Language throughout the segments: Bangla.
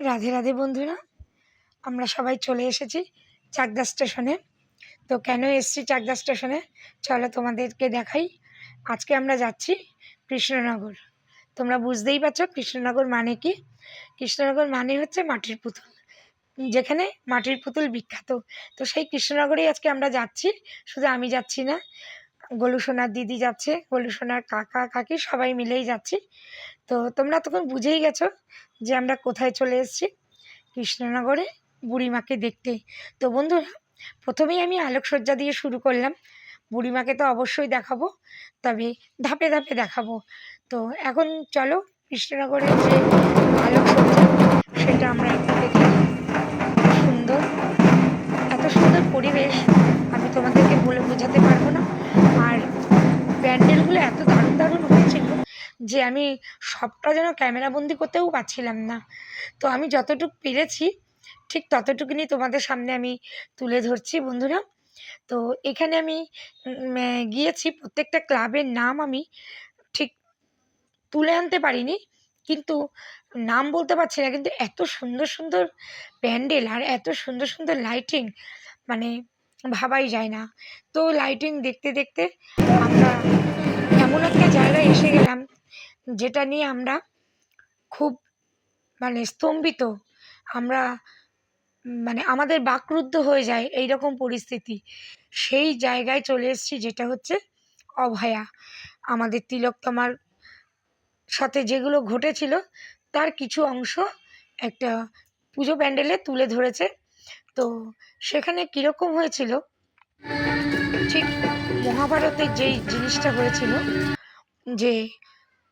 রাধে রাধে বন্ধুরা, আমরা সবাই চলে এসেছি চাকদা স্টেশনে। তো কেন এসেছি চাকদা স্টেশনে? চলো তোমাদেরকে দেখাই। আজকে আমরা যাচ্ছি কৃষ্ণনগর। তোমরা বুঝতেই পারছ কৃষ্ণনগর মানে কি? কৃষ্ণনগর মানে হচ্ছে মাটির পুতুল, যেখানে মাটির পুতুল বিখ্যাত। তো সেই কৃষ্ণনগরেই আজকে আমরা যাচ্ছি, শুধু আমি যাচ্ছি না, গোলু সোনার দিদি যাচ্ছে, গোলু সোনার কাকা, কাকি সবাই মিলেই যাচ্ছি। তো তোমরা তখন বুঝেই গেছো যে আমরা কোথায় চলে এসেছি? কৃষ্ণনগরে বুড়িমাকে দেখতে। তো বন্ধুরা, প্রথমেই আমি আলোকসজ্জা দিয়ে শুরু করলাম। বুড়িমাকে তো অবশ্যই দেখাবো, তবে ধাপে ধাপে দেখাবো। তো এখন চলো কৃষ্ণনগরের যে আলোকসজ্জা, সেটা আমরা একটু দেখি। সুন্দর, এত সুন্দর পরিবেশ আমি তোমাদেরকে বলে বোঝাতে পারব যে আমি সবটা যেন ক্যামেরাবন্দি করতেও পারছিলাম না। তো আমি যতটুকু পেরেছি, ঠিক ততটুকুনি তোমাদের সামনে আমি তুলে ধরছি বন্ধুরা। তো এখানে আমি গিয়েছি, প্রত্যেকটা ক্লাবের নাম আমি ঠিক তুলে আনতে পারিনি। কিন্তু নাম বলতে পারছি না, কিন্তু এত সুন্দর সুন্দর প্যান্ডেল আর এত সুন্দর সুন্দর লাইটিং মানে ভাবাই যায় না। তো লাইটিং দেখতে দেখতে আমরা যেটা নিয়ে আমরা খুব মানে স্তম্ভিত। আমরা মানে আমাদের বাকরুদ্ধ হয়ে যায় এই রকম পরিস্থিতি। সেই জায়গায় চলে এসেছি যেটা হচ্ছে অভয়া। আমাদের তিলকতমার সাথে যেগুলো ঘটেছিল তার কিছু অংশ একটা পুজো প্যান্ডেলে তুলে ধরেছে। তো সেখানে কীরকম হয়েছিল? ঠিক মহাভারতের যেই জিনিসটা হয়েছিল যে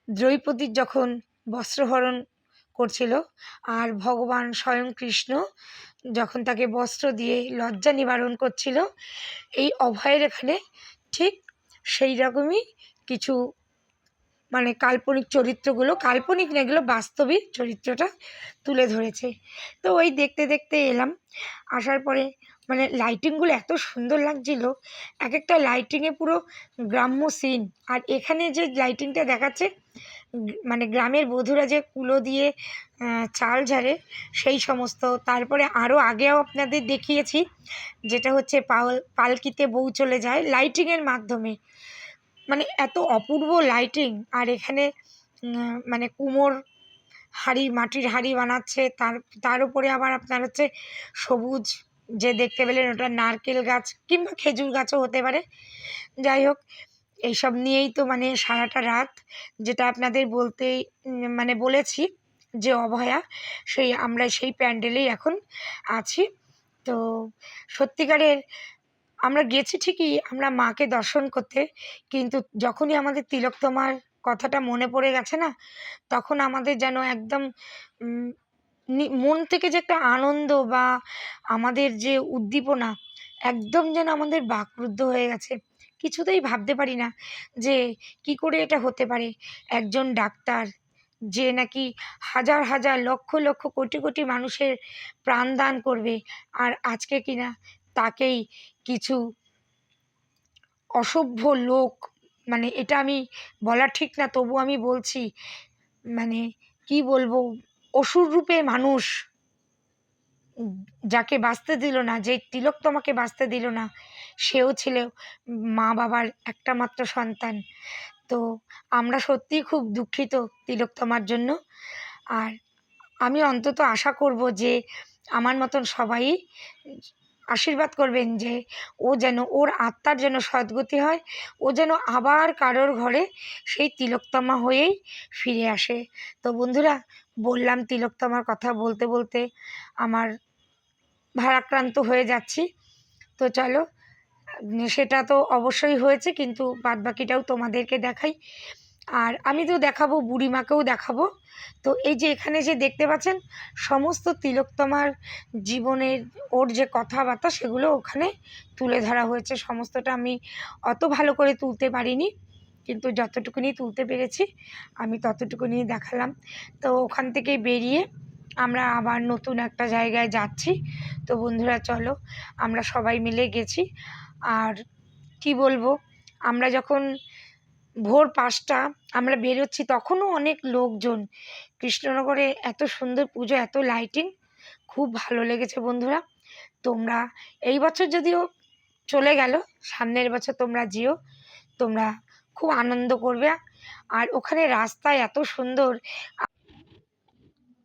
দ্রৌপদীর যখন বস্ত্রহরণ করছিল আর ভগবান স্বয়ং কৃষ্ণ যখন তাকে বস্ত্র দিয়ে লজ্জা নিবারণ করছিল, এই অভয়ের এখানে ঠিক সেই রকমই কিছু মানে কাল্পনিক চরিত্রগুলো, কাল্পনিক না এগুলো বাস্তবিক চরিত্রটা তুলে ধরেছে। তো ওই দেখতে দেখতে এলাম, আসার পরে মানে লাইটিংগুলো এত সুন্দর লাগছিল এক একটা লাইটিংয়ে পুরো গ্রাম্য সিন আর এখানে যে লাইটিংটা দেখাচ্ছে মানে গ্রামের বধূরা যে কুলো দিয়ে চাল ঝাড়ে, সেই সমস্ত। তারপরে আরও আগেও আপনাদের দেখিয়েছি, যেটা হচ্ছে পাল পালকিতে বউ চলে যায় লাইটিংয়ের মাধ্যমে। মানে এত অপূর্ব লাইটিং আর এখানে মানে কুমোর হাঁড়ি, মাটির হাঁড়ি বানাচ্ছে, তার তার উপরে আবার আপনার হচ্ছে সবুজ, যে দেখতে পেলেন ওটা নারকেল গাছ, কিংবা খেজুর গাছও হতে পারে। যাই হোক এইসব নিয়েই তো মানে সারাটা রাত যেটা আপনাদের বলতেই উম, মানে বলেছি যে অভয়া সেই আমরা সেই প্যান্ডেলেই এখন আছি। তো সত্যিকারের আমরা গেছি ঠিকই আমরা মাকে দর্শন করতে কিন্তু যখনই আমাদের তিলোত্তমার কথাটা মনে পড়ে গেছে না তখন আমাদের যেন একদম মন থেকে যে একটা আনন্দ বা আমাদের যে উদ্দীপনা একদম যেন আমাদের বাকরুদ্ধ হয়ে গেছে। কিছুতেই ভাবতে পারি না যে কি করে এটা হতে পারে। একজন ডাক্তার যে নাকি হাজার হাজার, লক্ষ লক্ষ, কোটি কোটি মানুষের প্রাণদান করবে আর আজকে কিনা তাকেই কিছু অসভ্য লোক মানে এটা আমি বলা ঠিক না, তবু আমি বলছি মানে কি বলব, অসুর রূপে মানুষ যাকে বাঁচতে দিল না, যে তিলোত্তমাকে বাঁচতে দিল না সেও ছিল মা বাবার একটা মাত্র সন্তান। তো আমরা সত্যিই খুব দুঃখিত তিলোত্তমার জন্য। আর আমি অন্তত আশা করব যে আমার মতন সবাই আশীর্বাদ করবেন যে ও যেন ওর আত্মার যেন সদ্গতি হয়, ও যেন আবার কারোর ঘরে সেই তিলোত্তমা হয়েই ফিরে আসে। তো বন্ধুরা, বললাম তিলোত্তমার কথা বলতে বলতে আমার ভারাক্রান্ত হয়ে যাচ্ছি। তো চলো সেটা তো অবশ্যই হয়েছে, কিন্তু বাদবাকিটাও তোমাদেরকে দেখাই। আর আমি তো দেখাবো, বুড়িমাকেও দেখাবো। তো এই যে এখানে যে দেখতে পাচ্ছেন, সমস্ত তিলোত্তমার জীবনের ওর যে কথাবার্তা, সেগুলো ওখানে তুলে ধরা হয়েছে। সমস্তটা আমি অত ভালো করে তুলতে পারিনি, কিন্তু যতটুকুনি তুলতে পেরেছি, আমি ততটুকুনি দেখালাম। তো ওখান থেকে বেরিয়ে আমরা আবার নতুন একটা জায়গায় যাচ্ছি। তো বন্ধুরা, চলো, আমরা সবাই মিলে গেছি। আর কি বলব, আমরা যখন ভোর পাঁচটা আমরা বেরোচ্ছি তখনও অনেক লোকজন। কৃষ্ণনগরে এত সুন্দর পুজো, এত লাইটিং খুব ভালো লেগেছে বন্ধুরা। তোমরা এই বছর যদিও চলে গেল, সামনের বছর তোমরা যেও, তোমরা খুব আনন্দ করবে। আর ওখানে রাস্তায় এত সুন্দর,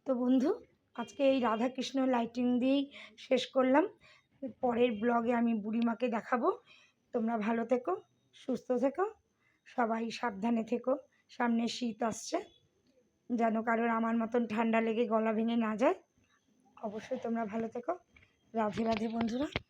তো বন্ধু, আজকে এই রাধাকৃষ্ণ লাইটিং দিয়েই শেষ করলাম। পরের ব্লগে আমি বুড়িমাকে দেখাবো। তোমরা ভালো থেকো, সুস্থ থেকো, সবাই সাবধানে থেকো, সামনে শীত আসছে। যেন কারোর আমার মতন ঠান্ডা লেগে গলা ভেঙে না যায়। অবশ্যই তোমরা ভালো থেকো। রাধে রাধে বন্ধুরা।